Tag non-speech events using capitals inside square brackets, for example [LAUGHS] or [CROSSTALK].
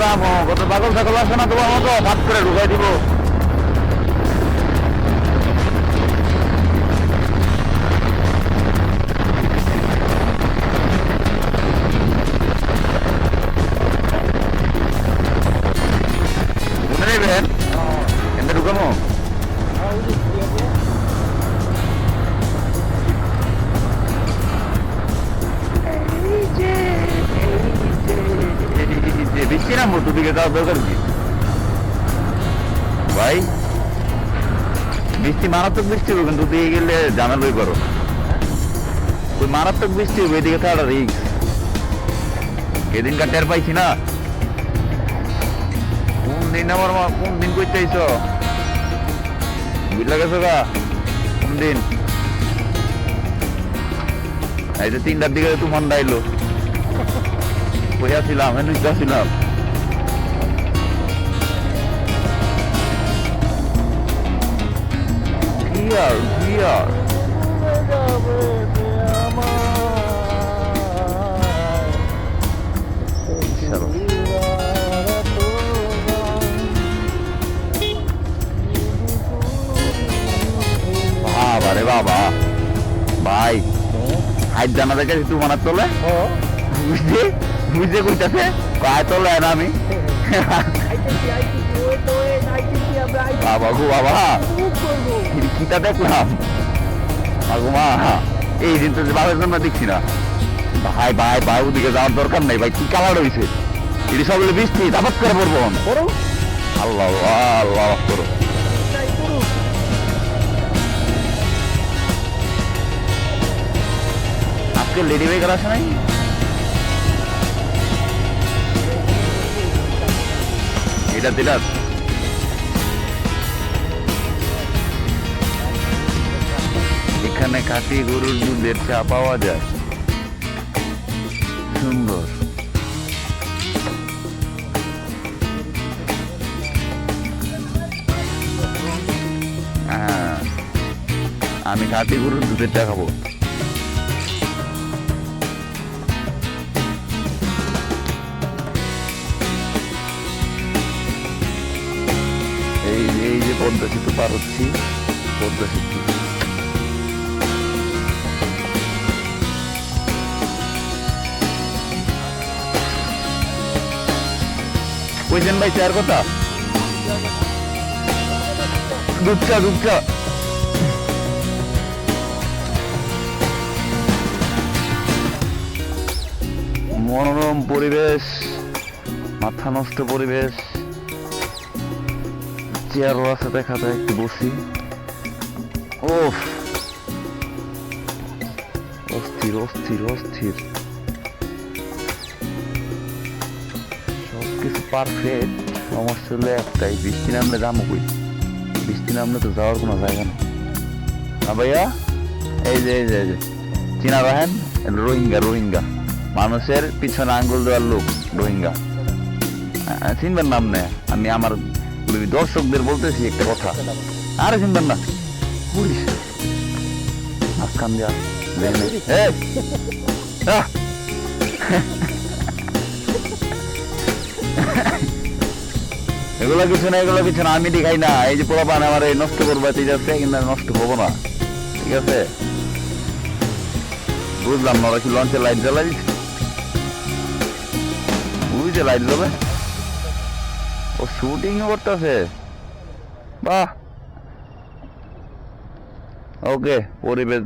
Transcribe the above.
যাব কত পাগল ছাগল আছে না তোমার মতো হাত করে ঢুকাই দিব। ঢুকামো? নামবো দুদিকে যাওয়ার দরকার কি? ভাই বৃষ্টি মারাত্মক বৃষ্টি হবে কিন্তু দিয়ে গেলে জানার বই করো ওই মারাত্মক বৃষ্টি হবে এদিকে তার রিক্স এদিনকার টের পাইছি না। কোন দিন আমার মা কোন দিন করতে আইছ? বুঝলা গেছো গা? কোন দিন? এই যে তিনটার দিকে তুফান ডাইলো। [LAUGHS] বইয়াছিলাম হেনুইটা ছিলাম। কি আর চলো। বাবা। রে বাবা ভাই হাইট জানা দেখে তুই মানার তোলে? বুঝতে বুঝতে কইতাছে? কায় তোলে না আমি? বাবা গো বাবা। কি- দেখলাম। আগো মা এই দিন তো বাবার জন্য দেখছি না। ভাই ভাই ভাই ওদিকে যাওয়ার দরকার নাই ভাই কি কালার হয়েছে এটি সবগুলো বৃষ্টি দাপাত করে পড়ব। আল্লাহ আল্লাহ আল্লাহ করো আজকে লেডি বেকার আসে নাই? এটা দিলা এখানে খাঁটি গরুর দুধের চা পাওয়া যায়। সুন্দর। হ্যাঁ আমি খাঁটি গরুর দুধের চা খাব। এই যে পদ্মা সেতু পার হচ্ছি, পদ্মা সেতু। কইছেন ভাই, চার কথা। দুধটা দুধটা মনোরম পরিবেশ, মাথা নষ্ট পরিবেশ। চেয়ারও আছে, দেখা যায়, একটু বসি। ওফ। অস্থির অস্থির অস্থির। পারফেক্ট সমস্যা হলো একটাই, বৃষ্টি নামলে যাব কই? বৃষ্টি নামলে তো যাওয়ার কোনো জায়গা নেই। হ্যাঁ ভাইয়া? এই যে এই যে এই যে, চিনা রাহেন, রোহিঙ্গা রোহিঙ্গা। মানুষের পিছনে আঙ্গুল দেওয়ার লোক, রোহিঙ্গা। চিনবেন নাম নে আমি আমার দর্শকদের বলতেছি একটা কথা। আরে চিনবেন না। পুলিশ। আজকান দিয়া! [LAUGHS] এগুলো কিছু না, এগুলো কিছু না, আমি দেখাই না। এই যে পোলা পান আমার এই নষ্ট করবা ঠিক আছে কিন্তু নষ্ট হব না। ঠিক আছে? বুঝলাম না কি লঞ্চে লাইট জ্বালাই দিচ্ছে? বুঝছে লাইট জ্বলে। ও শুটিং করতেছে। বাহ! ওকে পরিবেশ